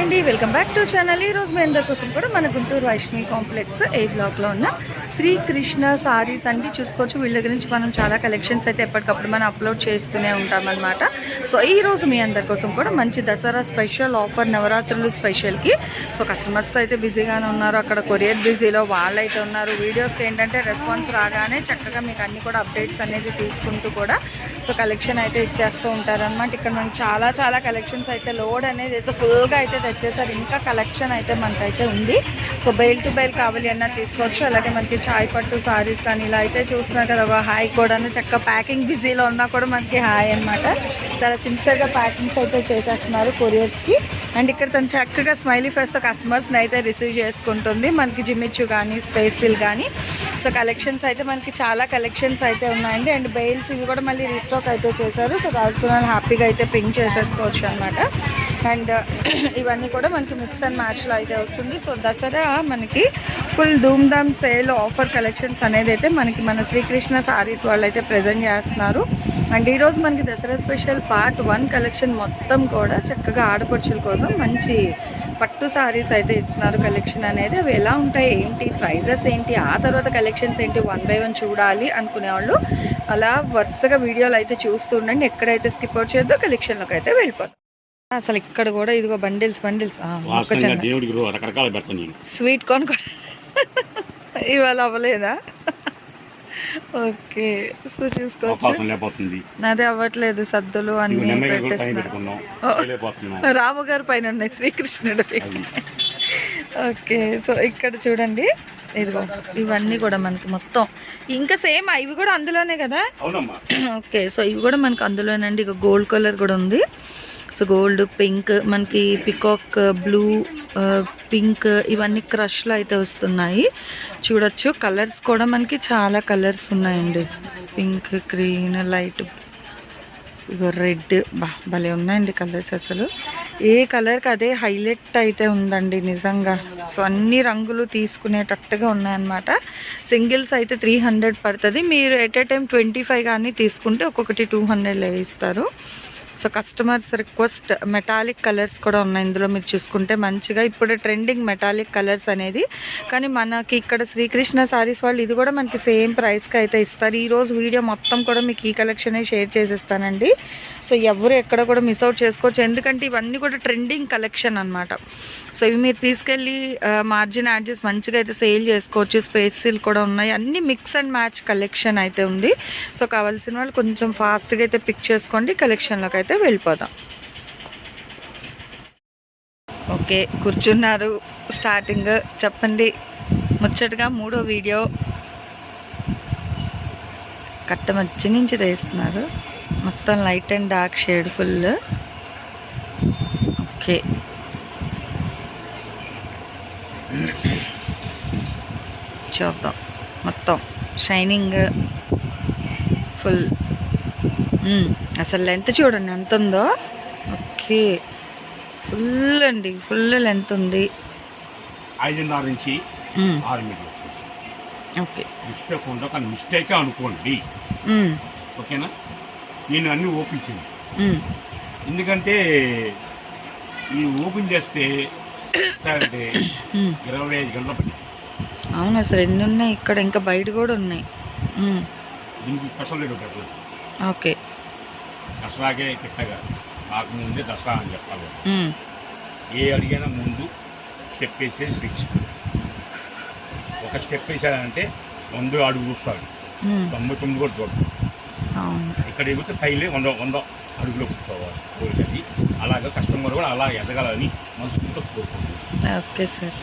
Hi అండి. Welcome back to channel. ఈ రోజు మీ అందరి కోసం కూడా మన గుంటూరు వైష్ణవి కాంప్లెక్స్ ఏ బ్లాక్లో ఉన్న శ్రీకృష్ణ సారీస్ అన్ని చూసుకోవచ్చు వీళ్ళ గురించి మనం చాలా కలెక్షన్స్ అయితే ఎప్పటికప్పుడు మనం అప్లోడ్ చేస్తూనే ఉంటామన్నమాట. సో ఈ రోజు మీ అందరి కోసం కూడా మంచి దసరా స్పెషల్ ఆఫర్ నవరాత్రులు స్పెషల్కి. సో కస్టమర్స్తో అయితే బిజీగానే ఉన్నారు. అక్కడ కొరియర్ బిజీలో వాళ్ళైతే ఉన్నారు. వీడియోస్కి ఏంటంటే రెస్పాన్స్ రాగానే చక్కగా మీకు అన్ని కూడా అప్డేట్స్ అనేది తీసుకుంటూ కూడా సో కలెక్షన్ అయితే ఇచ్చేస్తూ ఉంటారనమాట ఇక్కడ మనకి చాలా చాలా కలెక్షన్స్ అయితే లోడ్ అనేది అయితే ఫుల్గా అయితే తెచ్చేసారు ఇంకా కలెక్షన్ అయితే మనకైతే ఉంది. సో బెయిల్ టు బెయిల్ కావాలి అన్న తీసుకోవచ్చు. అలాగే మనకి చాయ్ పట్టు సారీస్ కానీ ఇలా అయితే చూస్తున్నారు కదా. ఒక హాయ్ కూడా చక్కగా ప్యాకింగ్ బిజీలో ఉన్నా కూడా మనకి హాయ్ అనమాట చాలా సిన్సియర్గా ప్యాకింగ్స్ అయితే చేసేస్తున్నారు కొరియర్స్కి అండ్ ఇక్కడ తను చక్కగా స్మైలీ ఫేస్తో కస్టమర్స్ని అయితే రిసీవ్ చేసుకుంటుంది. మనకి జిమ్మిచ్చు కానీ స్పేసిల్ కానీ. సో కలెక్షన్స్ అయితే మనకి చాలా కలెక్షన్స్ అయితే ఉన్నాయండి. అండ్ బెయిల్స్ ఇవి కూడా మళ్ళీ రీస్టాక్ అయితే చేశారు. సో కావాల్సిన హ్యాపీగా అయితే పింక్ చేసేసుకోవచ్చు అనమాట అండ్ ఇవన్నీ కూడా మనకి మిక్స్ అండ్ మ్యాచ్లో అయితే వస్తుంది. సో దసరా మనకి ఫుల్ ధూమ్ ధామ్ సేల్ ఆఫర్ కలెక్షన్స్ అనేది అయితే మనకి మన శ్రీకృష్ణ సారీస్ వాళ్ళు అయితే ప్రజెంట్ చేస్తున్నారు. అండ్ ఈరోజు మనకి Dussehra special part one collection మొత్తం కూడా చక్కగా ఆడపడుచుల కోసం మంచి పట్టు సారీస్ అయితే ఇస్తున్నారు కలెక్షన్ అనేది. అవి ఎలా ఉంటాయి? ఏంటి? ప్రైజెస్ ఏంటి? ఆ తర్వాత కలెక్షన్స్ ఏంటి? వన్ బై వన్ చూడాలి అనుకునే వాళ్ళు అలా వరుసగా వీడియోలు అయితే చూస్తూ ఉండండి. ఎక్కడైతే స్కిప్ అవుట్ చేద్దో కలెక్షన్లోకి అయితే వెళ్ళిపోతాం. అసలు ఇక్కడ కూడా ఇదిగో బండిల్స్ బండిల్స్. దేవుడికి రకరకాల పెడతాను స్వీట్ కార్న్ కూడా. ఇవాళ అవ్వలేదా? ఓకే సో చూసుకోవచ్చు. అదే అవ్వట్లేదు సద్దులు అన్ని పైన రాము గారి పైన ఉన్నాయి శ్రీకృష్ణుడు ఓకే సో ఇక్కడ చూడండి. ఇదిగో ఇవన్నీ కూడా మనకి మొత్తం. ఇంకా సేమ్ ఇవి కూడా అందులోనే కదా? ఓకే సో ఇవి కూడా మనకి అందులోనండి. ఇక గోల్డ్ కలర్ కూడా ఉంది. సో గోల్డ్ పింక్ మనకి పికాక్ బ్లూ పింక్ ఇవన్నీ క్రష్లో అయితే వస్తున్నాయి. చూడొచ్చు కలర్స్ కూడా మనకి చాలా కలర్స్ ఉన్నాయండి. Pink green light red. బా భలే ఉన్నాయండి కలర్స్ అసలు. ఏ కలర్కి అదే హైలైట్ అయితే ఉందండి నిజంగా. సో అన్ని రంగులు తీసుకునేటట్టుగా ఉన్నాయన్నమాట. సింగిల్స్ అయితే త్రీ హండ్రెడ్ పడుతుంది. మీరు at a time twenty five కానీ తీసుకుంటే ఒక్కొక్కటి టూ హండ్రెడ్లో ఇస్తారు. So customers request metallic colours కూడా ఉన్నాయి ఇందులో మీరు చూసుకుంటే. మంచిగా ఇప్పుడు ట్రెండింగ్ మెటాలిక్ కలర్స్ అనేది. కానీ మనకి ఇక్కడ శ్రీకృష్ణ సారీస్ వాళ్ళు ఇది కూడా మనకి సేమ్ ప్రైస్కి అయితే ఇస్తారు. ఈరోజు వీడియో మొత్తం కూడా మీకు ఈ కలెక్షనే షేర్ చేసేస్తానండి. సో ఎవరు ఎక్కడ కూడా మిస్ అవుట్ చేసుకోవచ్చు. ఎందుకంటే ఇవన్నీ కూడా ట్రెండింగ్ కలెక్షన్ అనమాట సో ఇవి మీరు తీసుకెళ్ళి మార్జిన్ యాడ్ చేసి మంచిగా అయితే సేల్ చేసుకోవచ్చు. స్పేసిల్ కూడా ఉన్నాయి. అన్ని మిక్స్ అండ్ మ్యాచ్ కలెక్షన్ అయితే ఉంది. సో కావాల్సిన వాళ్ళు కొంచెం ఫాస్ట్గా అయితే పిక్ చేసుకోండి కలెక్షన్లోకి అయితే వెళ్ళిపోదాం. ఓకే కూర్చున్నారు. స్టార్టింగ్ చెప్పండి. ముచ్చటగా మూడో వీడియో. కట్ట మధ్య నుంచి తీస్తున్నారు. మొత్తం light and dark shade full. Okay. చూద్దాం. మొత్తం షైనింగ్ ఫుల్. అసలు లెంత్ చూడండి ఎంత ఉందో ఓకే ఫుల్ అండి ఫుల్ లెంత్ ఉంది ఐదున్నర నుంచి. ఆరు మీటర్లు వస్తుంది. ఓకే మిస్టేక్ ఉండదు కానీ మిస్టేక్ అనుకోండి. ఓకేనా నేను అన్ని మ్మ్. ఎందుకంటే ఈ ఓపెన్ చేస్తే. ఇరవై ఐదు గంటల పని అవును అసలు ఎన్ని ఉన్నాయి ఇక్కడ ఇంకా బయట కూడా ఉన్నాయి. దీనికి స్పెషల్ ఓకే దసరాకే తిట్టగా. నాకు ముందే దసరా అని చెప్పాలి. ఏ అడిగినా ముందు స్టెప్ వేసేది శ్రీకృష్ణ ఒక స్టెప్ వేసాడంటే వంద అడుగు చూస్తాడు. తొంభై తొమ్మిది కూడా చూడదు ఇక్కడ ఎగితే పైలే వంద వంద అడుగులో కూర్చోవాలి. కోరికది. అలాగే కస్టమర్ కూడా అలా ఎదగాలని మనసుకుంటూ కోరుకుంటుంది ఓకే సార్.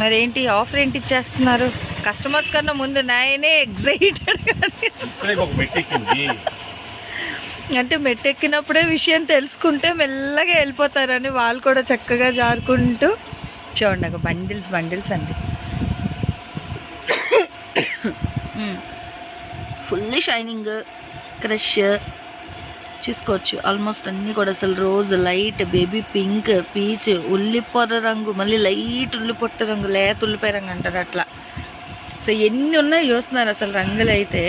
మరి ఏంటి ఆఫర్ ఏంటి ఇచ్చేస్తున్నారు? కస్టమర్స్ కన్నా ముందు నేనే ఎగ్జైటెడ్ ఒక మెట్టెక్కింది అంటే మెట్టెక్కినప్పుడే విషయం తెలుసుకుంటే మెల్లగా వెళ్ళిపోతారని వాళ్ళు కూడా చక్కగా జారుకుంటూ చూడండి ఒక బండిల్స్ బండిల్స్ అండి. ఫుల్ షైనింగ్ క్రష్ చూసుకోవచ్చు. ఆల్మోస్ట్ అన్నీ కూడా అసలు rose light baby pink peach ఉల్లిపొర రంగు మళ్ళీ లైట్ ఉల్లిపొట్ట రంగు లేత ఉల్లిపాయ రంగు అంటారు అట్లా. సో ఎన్ని ఉన్నాయి చూస్తున్నారు అసలు రంగులు అయితే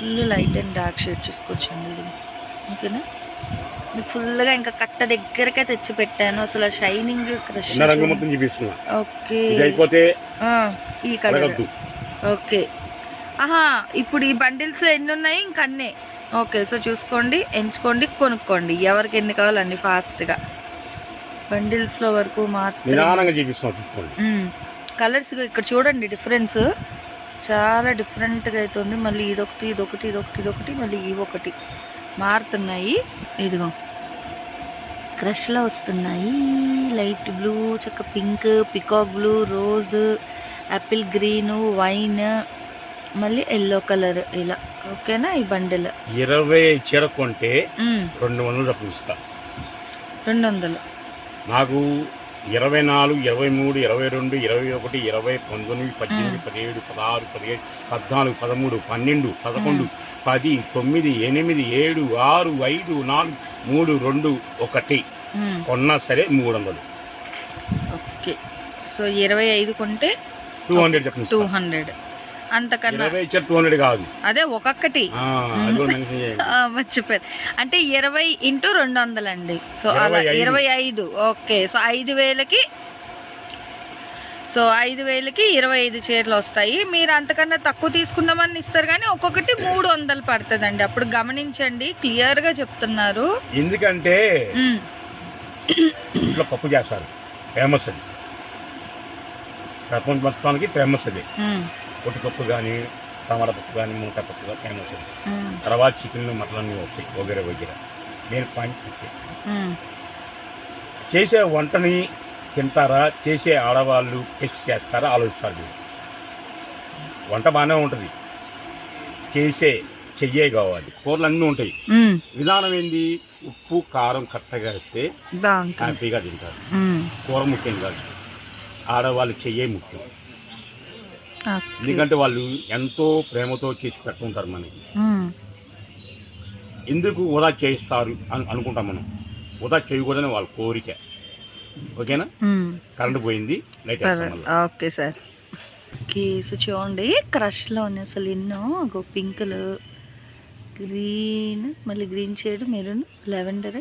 full light and dark shade చూసుకోవచ్చండి. ఇది ఓకేనా? మీకు ఫుల్గా ఇంకా కట్ట దగ్గరకే తెచ్చి పెట్టాను అసలు షైనింగ్ క్రష్ ఓకే. అయిపోతే ఈ కలర్. ఓకే. ఆహా ఇప్పుడు ఈ బండిల్స్ ఎన్ని ఉన్నాయి ఇంక అన్నీ. ఓకే సో చూసుకోండి ఎంచుకోండి కొనుక్కోండి. ఎవరికి ఎన్ని కావాలో అన్ని ఫాస్ట్గా. బండిల్స్లో వరకు మాత్రం కలర్స్ ఇక్కడ చూడండి డిఫరెన్స్. చాలా డిఫరెంట్గా అవుతుంది మళ్ళీ ఇదొకటి ఇదొకటి ఇదొకటి ఇదొకటి మళ్ళీ ఇవి ఒకటి. మారుతున్నాయి. ఇదిగో. క్రష్లో వస్తున్నాయి. లైట్ బ్లూ చక్క pink peacock blue rose apple green wine మళ్ళీ ఎల్లో కలర్ ఇలా. ఓకేనా ఈ బండిల్? ఇరవై చీర కొంటే రెండు వందలు రెండు వందలు. నాకు ఇరవై నాలుగు ఇరవై మూడు ఇరవై రెండు ఇరవై ఒకటి ఇరవై పంతొమ్మిది పద్దెనిమిది పదిహేడు పదహారు పదిహేడు పద్నాలుగు పదమూడు పన్నెండు పదకొండు పది తొమ్మిది ఎనిమిది ఏడు ఆరు ఐదు నాలుగు మూడు రెండు ఒకటి. కొన్నా సరే మూడు వందలు ఓకే. సో ఇరవై ఐదు కొంటే టూ హండ్రెడ్ చెప్పండి టూ హండ్రెడ్. అంతకన్నా. ఇరవై ఇచ్చారు టూ హండ్రెడ్ కాదు. అదే ఒక్కొక్కటి. మర్చిపోయారు అంటే ఇరవై ఇంటూ రెండు వందలండి. సో అలా ఇరవై ఐదు. ఓకే. సో ఐదు వేలకి సో ఐదు వేలకి ఇరవై ఐదు చీరలు వస్తాయి. మీరు అంతకన్నా తక్కువ తీసుకున్నామని ఇస్తారు కానీ ఒక్కొక్కటి మూడు వందలు పడుతుందండి. అప్పుడు గమనించండి. క్లియర్గా చెప్తున్నారు. ఎందుకంటే ఇంట్లో పప్పు చేస్తారు. ఫేమస్ అది. ప్రపంచ మొత్తానికి ఫేమస్ అది. ఉమ్, పొట్టి పప్పు కానీ టమాటా పప్పు కానీ మూట పప్పు కానీ ఫేమస్ తర్వాత చికెన్లు మటన్ అన్నీ వస్తాయి వగేరే వగేరే. నేను పాయింట్ చెప్పాను చేసే వంటని తింటారా? చేసే ఆడవాళ్ళు టెస్ట్ చేస్తారా? ఆలోచిస్తారు మీరు. వంట బాగానే ఉంటుంది. చేసే చెయ్యే కావాలి. కూరలు అన్నీ ఉంటాయి విధానం ఏంది? ఉప్పు కారం కరెక్ట్గా వేస్తే హ్యాపీగా తింటారు. కూర ముఖ్యం కాదు. ఆడవాళ్ళు చెయ్యే ముఖ్యం. ఎందుకంటే వాళ్ళు ఎంతో ప్రేమతో చేసి పెట్టుకుంటారు మనకి. ఎందుకు వృధా చేస్తారు అని అనుకుంటాం మనం. వృధా చేయకూడదని వాళ్ళ కోరిక. ఓకేనా. కరెంట్ పోయింది light. Okay sir. Okay so చూడండి క్రష్లోనే అసలు ఎన్నో గో పింకులు గ్రీన్ మళ్ళీ green shade maroon lavender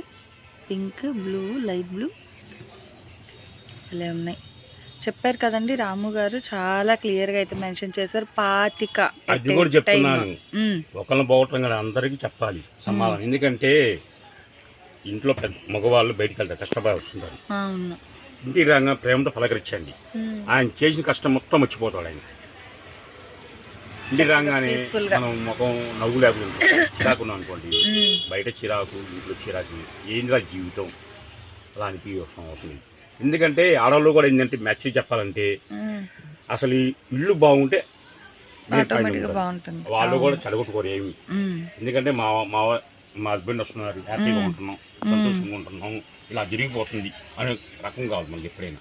pink blue light blue ఇలా ఉన్నాయి. చెప్పారు కదండి రాము గారు చాలా క్లియర్గా అయితే మెన్షన్ చేశారు. పాతిక అది కూడా. చెప్తున్నాను. ఒకళ్ళని పోవటం కదా అందరికీ చెప్పాలి సమాధానం. ఎందుకంటే ఇంట్లో పెద్ద మగవాళ్ళు బయటికి వెళ్తారు కష్టపడి వస్తుంటారు. ఇంటికి రాగా ప్రేమతో పలకరించండి. ఆయన చేసిన కష్టం మొత్తం మర్చిపోతాడు ఆయన. ఇంటికి రాగానే గా. మనం ముఖం నవ్వు లేకుండా చిరాకున్నాం అనుకోండి. బయట చిరాకు ఇంట్లో చిరాకు ఏందిరా జీవితం? అలా అనిపి అవసరం. ఎందుకంటే ఆడవాళ్ళు కూడా ఏంటంటే మ్యాచ్ చెప్పాలంటే అసలు ఈ ఇల్లు బాగుంటే వాళ్ళు కూడా చెడగొట్టుకోరు ఏమి. ఎందుకంటే మా మా మా హస్బెండ్ వస్తున్నారు. హ్యాపీగా ఉంటున్నాం సంతోషంగా ఉంటున్నాం. ఇలా జరిగిపోతుంది అనే రకం కాదు మనకి ఎప్పుడైనా.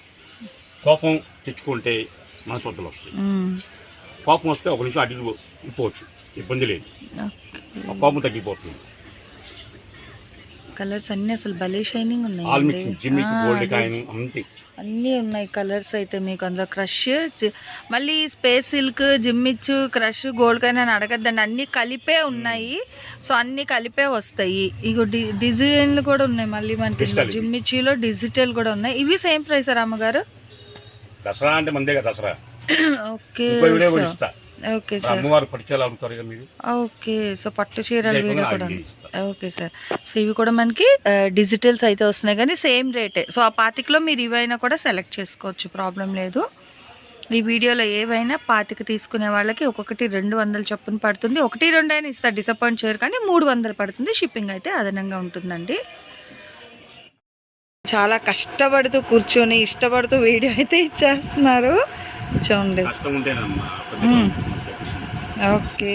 కోపం తెచ్చుకుంటే మనసొత్తులు వస్తాయి. కోపం వస్తే ఒక నిమిషం అడ్డు ఇప్పవచ్చు ఇబ్బంది లేదు. కోపం తగ్గిపోతుంది. కలర్స్ అన్ని అసలు భలే షైనింగ్ ఉన్నాయి అన్నీ ఉన్నాయి కలర్స్ అయితే మీకు అందులో. క్రష్ మళ్ళీ స్పేస్ సిల్క్ జిమ్మిచ్చు క్రష్ గోల్డ్ కాయిన్ అని అడగద్దండి. అన్నీ కలిపే ఉన్నాయి. సో అన్నీ కలిపే వస్తాయి. ఇగో డి డిజైన్లు కూడా ఉన్నాయి మళ్ళీ మనకి. జిమ్మిచ్చులో డిజిటల్ కూడా ఉన్నాయి. ఇవి సేమ్ ప్రైస్ రామగారు? దసరా అంటే మందే దసరా. Okay okay sir. అమ్మవారు పరిచయాలు అమ్ముతారు కదా మీరు? ఓకే సో పట్టు చీరల వీడియో కూడా. Okay sir. సో ఇవి కూడా మనకి డిజిటల్స్ అయితే వస్తున్నాయి కానీ సేమ్ రేటే. సో ఆ పాతికలో మీరు ఇవైనా కూడా సెలెక్ట్ చేసుకోవచ్చు ప్రాబ్లం లేదు. ఈ వీడియోలో ఏవైనా పాతిక తీసుకునే వాళ్ళకి ఒక్కొక్కటి రెండు వందలు చొప్పున పడుతుంది. ఒకటి రెండు అయినా ఇస్తారు డిసప్పాయింట్ చేయరు కానీ మూడు వందలు పడుతుంది. షిప్పింగ్ అయితే అదనంగా ఉంటుందండి. చాలా కష్టపడుతూ కూర్చొని ఇష్టపడుతూ వీడియో అయితే ఇచ్చేస్తున్నారు. చూడండి. కష్టం ఉంటేనమ్మా మ్మ్. ఓకే.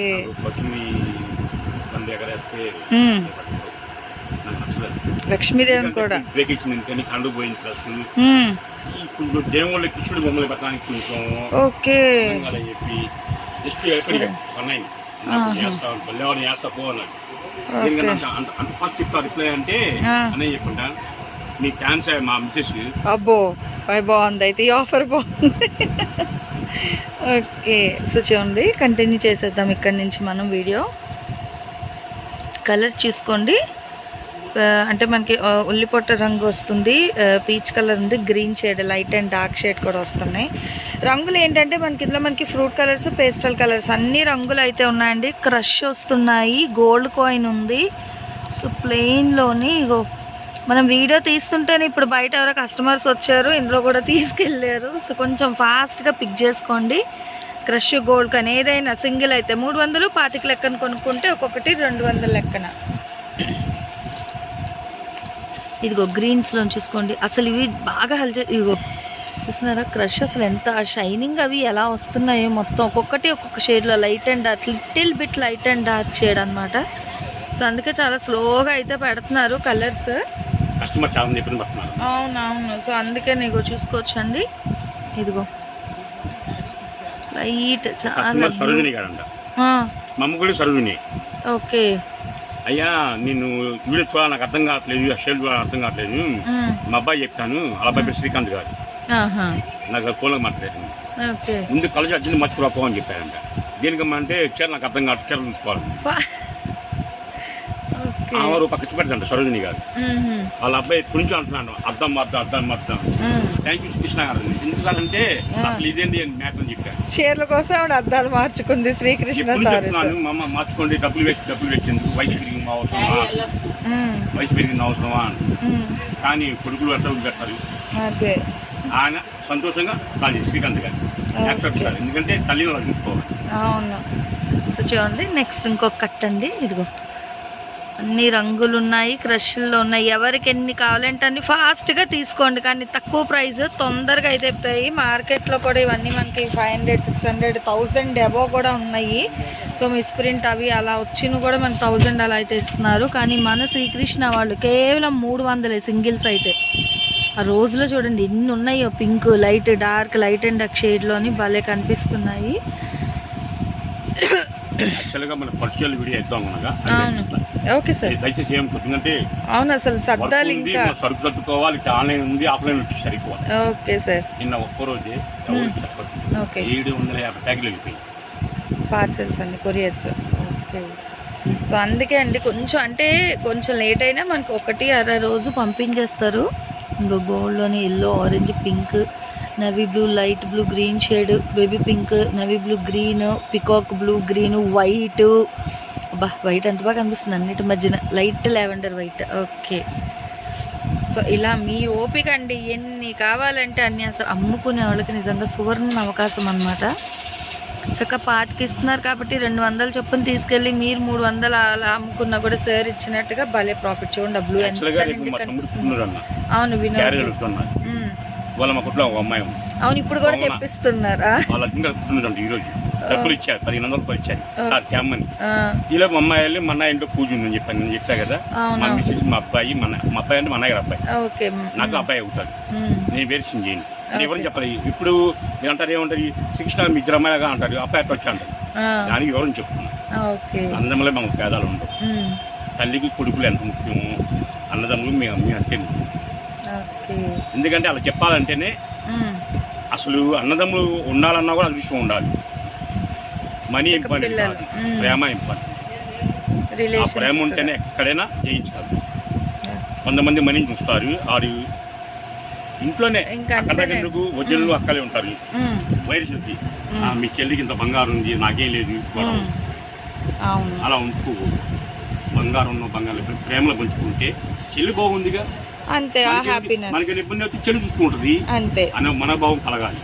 లక్ష్మీదేవిని కూడా. బ్రేక్ ఇచ్చింది కానీ కండు పోయింది ప్లస్ మ్మ్. ఇప్పుడు దేవుళ్ళ కృష్ణుడు బొమ్మలు పెట్టడానికి కొంచెం ఓకే. చెప్పి జస్ట్ పల్లెవాడిని చేస్తా పో అన్నాడు. అంత ఫస్ట్ రిప్లై అంటే ఆ. అనే చెప్పుంటా మీ థ్యాంక్స్ మా మిస్సెస్ అబ్బో బాయ్ బాగుంది అయితే ఈ ఆఫర్ బాగుంది. ఓకే సో చూడండి కంటిన్యూ చేసేద్దాం ఇక్కడ నుంచి మనం వీడియో కలర్ చూసుకోండి. అంటే మనకి ఉల్లిపొట్ట రంగు వస్తుంది పీచ్ కలర్ ఉంది green shade light and dark shade కూడా వస్తున్నాయి. రంగులు ఏంటంటే మనకి ఇందులో మనకి ఫ్రూట్ కలర్స్ పేస్టల్ కలర్స్ అన్ని రంగులు అయితే ఉన్నాయండి. క్రష్ వస్తున్నాయి గోల్డ్ కాయిన్ ఉంది. సో ప్లెయిన్లోని ఇగో మనం వీడియో తీస్తుంటేనే ఇప్పుడు బయట ఎవరో కస్టమర్స్ వచ్చారు ఇందులో కూడా తీసుకెళ్ళారు. సో కొంచెం ఫాస్ట్గా పిక్ చేసుకోండి. క్రష్ గోల్డ్ కానీ ఏదైనా సింగిల్ అయితే మూడు వందలు పాతిక లెక్కన కొనుక్కుంటే ఒక్కొక్కటి రెండు వందల లెక్కన. ఇదిగో గ్రీన్స్లో చూసుకోండి. అసలు ఇవి బాగా హల్చే ఇదిగో చూస్తున్నారా? క్రష్ అసలు ఎంత షైనింగ్ అవి ఎలా వస్తున్నాయో మొత్తం. ఒక్కొక్కటి ఒక్కొక్క షేడ్లో light and dark little bit light and dark shade అనమాట సో అందుకే చాలా స్లోగా అయితే పెడుతున్నారు కలర్స్ కస్టమర్ చాలా ఇబ్బంది పడుతున్నారు అవునవును సో అందుకే నీకు చూసుకోవచ్చండి. ఇదిగో. లైట్ చాలా సరోజిని గారంట. ఆ, మా అమ్మ కూడా సరోజిని. ఓకే. అయ్యా నేను వీడియో చూడాలి నాకు అర్థం కావట్లేదు ఆ షేడ్ చూడాలి అర్థం కావట్లేదు. మా అబ్బాయి చెప్పాను అలా అబ్బాయి శ్రీకాంత్ గారు. నాకు ఫోన్లో మాట్లాడాను ముందు కలసి అర్జున్ మర్చిపోపో అని చెప్పారంట. దీనికమ్మా అంటే చీర నాకు అర్థం కావట్లేదు చీర చూసుకోవాలి ఆమె పక్క పెడతాంట సరోజిని గారు. వాళ్ళ అబ్బాయి ఎప్పటి నుంచో అంటున్నాను అర్థం అర్థం అర్థం అర్థం. థ్యాంక్ యూ కృష్ణ గారు. ఎందుకు సార్ అంటే అసలు ఇదేంటి అని మ్యాటర్ అని చెప్పాను చీరల కోసం ఆవిడ అద్దాలు మార్చుకుంది శ్రీకృష్ణ ఎప్పుడు సారీ చెప్తున్నాను మా అమ్మ మార్చుకోండి డబ్బులు వేసి డబ్బులు వేసింది వయసు పెరిగింది అవసరమా? వయసు పెరిగింది అవసరమా? అని. కానీ కొడుకులు పెట్టారు అదే. ఆయన సంతోషంగా కాదు శ్రీకాంత్ గారు యాక్సెప్ట్ సార్ ఎందుకంటే తల్లిని చూసుకోవాలి. అవును. సో చూడండి నెక్స్ట్ ఇంకొక కట్ అండి ఇదిగో. అన్ని రంగులు ఉన్నాయి క్రష్ల్లో ఉన్నాయి. ఎవరికి ఎన్ని కావాలంటే అన్ని ఫాస్ట్గా తీసుకోండి. కానీ తక్కువ ప్రైస్ తొందరగా అయితే చెప్తాయి మార్కెట్లో కూడా ఇవన్నీ మనకి five hundred six hundred thousand above కూడా ఉన్నాయి. సో మిస్ప్రింట్ అవి అలా వచ్చిన కూడా మనకి థౌజండ్ అలా అయితే ఇస్తున్నారు. కానీ మన శ్రీకృష్ణ వాళ్ళు కేవలం మూడు వందలే సింగిల్స్ అయితే. ఆ రోజులో చూడండి ఎన్ని ఉన్నాయో pink light dark light and dark షేడ్లోని భలే కనిపిస్తున్నాయి. యాక్చువల్గా మన పర్చువల్ వీడియో ఇద్దాం ఓకే సార్. దయచేసి ఏం ఎందుకంటే అవును అసలు సర్దాలు ఇంకా. సరుకు సర్దుకోవాలి ఆన్లైన్ ఉంది ఆఫ్లైన్ వచ్చి ఓకే సార్. నిన్న చెప్పదు ఓకే. ఏడు వందల యాభై ప్యాకెట్లు వెళ్ళిపోయి పార్సెల్స్ అండి కొరియర్స్. ఓకే. సో అందుకే అండి కొంచెం అంటే కొంచెం లేట్ అయినా మనకి ఒకటి అర రోజు పంపించేస్తారు. ఇంకో గోల్డ్లోని yellow orange pink navy blue light blue green shade baby pink navy blue green peacock blue green white అబ్బా వైట్ ఎంత బాగా కనిపిస్తుంది అన్నిటి మధ్యన. Light lavender white okay so ఇలా మీ ఓపిక అండి. ఎన్ని కావాలంటే అన్ని అసలు అమ్ముకునే వాళ్ళకి నిజంగా సువర్ణ అవకాశం అన్నమాట. చక్క పాతికి ఇస్తున్నారు కాబట్టి రెండు వందలు చొప్పున తీసుకెళ్ళి మీరు మూడు వందలు అలా అమ్ముకున్నా కూడా సార్ ఇచ్చినట్టుగా భలే ప్రాఫిట్ చూడండి డబ్బులు అవును వినోద్. వాళ్ళ మా కుట్లో ఒక అమ్మాయి ఉంది. అవును ఇప్పుడు కూడా? తెప్పిస్తున్నారా? వాళ్ళ పుట్టినరోజు ఈ రోజు. డబ్బులు ఇచ్చారు పదిహేను వందలు రూపాయలు ఇచ్చారు. సార్ క్యామ్మని ఆ, ఈలో మా అమ్మాయి వెళ్ళి మా అన్న ఇంట్లో పూజ ఉందని చెప్పాను నేను చెప్పా కదా. మా మిస్సెస్ మా అబ్బాయి మన మా అబ్బాయి అంటే మా అన్నయ్య గారు అబ్బాయి. ఓకే. నాకు అబ్బాయి అవుతాడు. నేను వేరే సింగ్ చేయను. అంటే ఎవరు చెప్పాలి ఇప్పుడు మీరు అంటారు ఏమంటారు శిక్షణ మీ ఇద్దరు అమ్మాయిగా అంటారు అబ్బాయి అట్లా వచ్చి అంటారు దానికి ఎవరని చెప్తున్నా ఓకే. అన్నదమ్ములే మనకు పేదాలు ఉండవు. తల్లికి కొడుకులు ఎంత ముఖ్యమో అన్నదమ్ములు మీ అమ్మ అంతే. ముఖ్యం. ఎందుకంటే అలా చెప్పాలంటేనే. అసలు అన్నదమ్ములు ఉండాలన్నా కూడా అదృష్టం ఉండాలి. Money important. కాదు. ప్రేమ ఇంపార్టెంట్. ఆ ప్రేమ ఉంటేనే ఎక్కడైనా జయించాలి కొంతమంది మనీని చూస్తారు. ఆడు ఇంట్లోనే అక్కడ. ఎందుకు వజ్రలు అక్కలే ఉంటారు. వైరస్ వచ్చి "ఆ, మీ చెల్లికి ఇంత బంగారం ఉంది నాకేం లేదు. గొడవ." ఉమ్. అవును. అలా ఉంచుకోకూడదు. బంగారం ఉన్న బంగారం ప్రేమలో పంచుకుంటే చెల్లి బాగుందిగా. అంతే ఆ హ్యాపీనెస్ మనకి ఇబ్బంది వచ్చి చెల్లి చూసుకుంటుంది అంతే. అనే మనోభావం కలగాలి.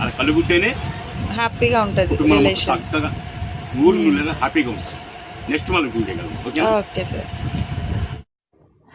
అది కలిగితేనే హ్యాపీగా ఉంటుంది రిలేషన్. లేదా హ్యాపీగా ఉంటుంది. నెక్స్ట్ మనం ఓకే సార్.